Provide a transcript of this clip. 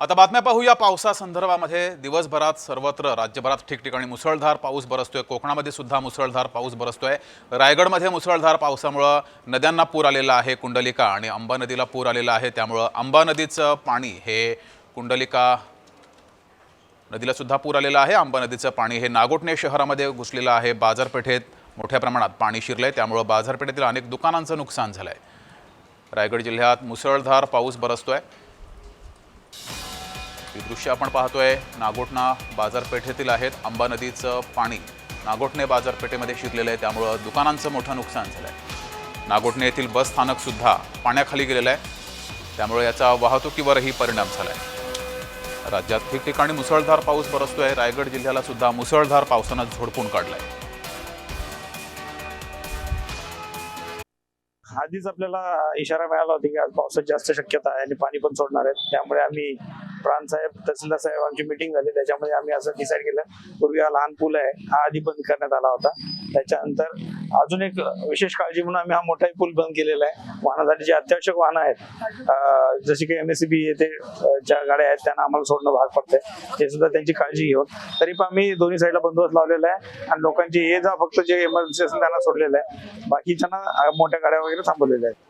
आता बातम्या पाहूया. पावसासंदर्भामध्ये दिवसभरात सर्वत्र राज्यभरात ठिकठिकाणी मुसळधार पाऊस बरसतोय. कोकणामध्ये सुद्धा मुसळधार पाऊस बरसतोय. रायगडमध्ये मुसळधार पावसामुळं नद्यांना पूर आलेला आहे कुंडलिका आणि अंबा नदीला पूर आलेला आहे. त्यामुळं अंबा नदीचं पाणी हे कुंडलिका नदीला सुद्धा पूर आलेला आहे. अंबा नदीचं पाणी हे नागोटणे शहरामध्ये घुसलेलं आहे. बाजारपेठेत मोठ्या प्रमाणात पाणी शिरलंय. त्यामुळं बाजारपेठेतील अनेक दुकानांचं नुकसान झालंय. रायगड जिल्ह्यात मुसळधार पाऊस बरसतोय. ही दृश्य आपण पाहतोय. नागोठणा बाजारपेठेतील आहेत. अंबा नदीचं पाणी नागोठणे बाजारपेठेमध्ये शिरलेलं आहे. त्यामुळं दुकानांचं मोठं नुकसान झालं आहे नागोठणे येथील बस स्थानक सुद्धा पाण्याखाली गेलेलं आहे. त्यामुळे याचा वाहतुकीवरही परिणाम झाला आहे राज्यात ठिकठिकाणी मुसळधार पाऊस बरसतोय. रायगड जिल्ह्याला सुद्धा मुसळधार पावसानं झोडपून काढलाय. आधीच आपल्याला इशारा मिळाला होता की आज पावसाची जास्त शक्यता आहे आणि पाणी पण सोडणार आहेत. त्यामुळे आम्ही प्राण साहेब तहसीलदार साहेब आमची मिटिंग झाली. त्याच्यामध्ये आम्ही असं डिसाईड केलं पूर्वी हा लहान पूल आहे हा आधी बंद करण्यात आला होता. त्याच्यानंतर अजून एक विशेष काळजी म्हणून आम्ही हा मोठाही पूल बंद केलेला आहे. वाहनासाठी जे अत्यावश्यक वाहनं आहेत जशी की एमएससीबी येथे ज्या गाड्या आहेत त्यांना आम्हाला सोडणं भाग पडतंय. ते सुद्धा त्यांची काळजी घेऊन. तरी पण आम्ही दोन्ही साईडला बंदोबस्त लावलेला आहे आणि लोकांची ये जा फक्त जे इमर्जन्सी असेल त्यांना सोडलेलं आहे. बाकीच्यांना मोठ्या गाड्या वगैरे थांबवलेल्या आहेत.